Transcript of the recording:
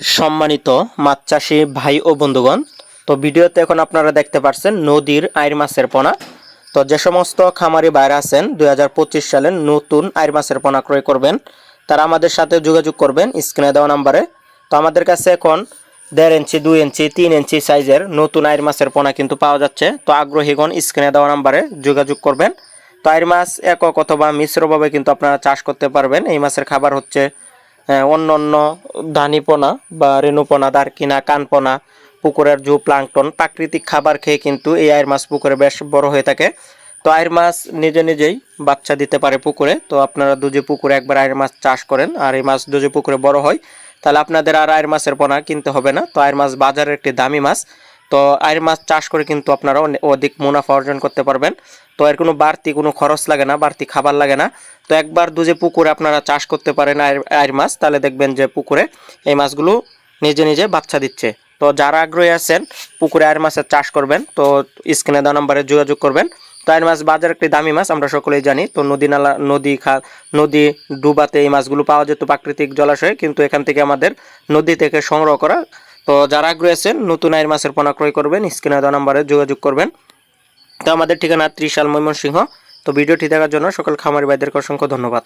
সম্মানিত মাছ চাষি ভাই ও বন্ধুগণ, তো ভিডিওতে এখন আপনারা দেখতে পাচ্ছেন নদীর আইর মাছের পোনা। তো যে সমস্ত খামারি বাইরে আছেন, দুই সালের নতুন আইর মাছের পোনা ক্রয় করবেন, তারা আমাদের সাথে যোগাযোগ করবেন স্ক্রিনে দেওয়া নাম্বারে। তো আমাদের কাছে এখন দেড় ইঞ্চি, দুই ইঞ্চি, তিন ইঞ্চি সাইজের নতুন আইর মাছের পোনা কিন্তু পাওয়া যাচ্ছে। তো আগ্রহীগণ স্ক্রিনে দেওয়া নাম্বারে যোগাযোগ করবেন। তো আইর মাছ একক অথবা মিশ্রভাবে কিন্তু আপনারা চাষ করতে পারবেন। এই মাছের খাবার হচ্ছে অন্য অন্য ধানিপোনা বা রেণুপোনা, দারকিনা, কানপোনা, পুকুরের জু প্লাঙ্কটন প্রাকৃতিক খাবার খেয়ে কিন্তু এই আয়ের মাছ পুকুরে বেশ বড় হয়ে থাকে। তো আয়ের মাছ নিজে নিজেই বাচ্চা দিতে পারে পুকুরে। তো আপনারা দুজে পুকুরে একবার আয়ের মাছ চাষ করেন আর এই মাছ দুজে পুকুরে বড় হয়। তাহলে আপনাদের আর আয়ের মাছের পোনা কিনতে হবে না। তো আয়ের মাছ বাজারের একটি দামি মাছ। তো আয়ের মাছ চাষ করে কিন্তু আপনারা অধিক মুনাফা অর্জন করতে পারবেন। তো এর কোনো বাড়তি কোনো খরচ লাগে না, বাড়তি খাবার লাগে না। তো একবার দুজে পুকুরে আপনারা চাষ করতে পারেন আয়ের আয়ের মাছ, তাহলে দেখবেন যে পুকুরে এই মাছগুলো নিজে নিজে বাচ্চা দিচ্ছে। তো যারা আগ্রহী আছেন, পুকুরে আয়ের মাছের চাষ করবেন, তো স্ক্রিনে দেওয়া নাম্বারে যোগাযোগ করবেন। তো আয়ের মাছ বাজার একটি দামি মাছ, আমরা সকলেই জানি, তো নদী নালা নদী খা নদী ডুবাতে এই মাছগুলো পাওয়া যেত প্রাকৃতিক জলাশয়ে, কিন্তু এখান থেকে আমাদের নদী থেকে সংগ্রহ করা তো যারা আগ্রহী আছেন, নতুন আয়ের মাছের পোনা ক্রয় করবেন, স্ক্রিনে দেওয়া নাম্বারে যোগাযোগ করবেন। তো আমাদের ঠিকানা ত্রিশাল ময়মনসিংহ। তো ভিডিওটি দেখার জন্য সকল খামারি ভাইদেরকে অসংখ্য ধন্যবাদ।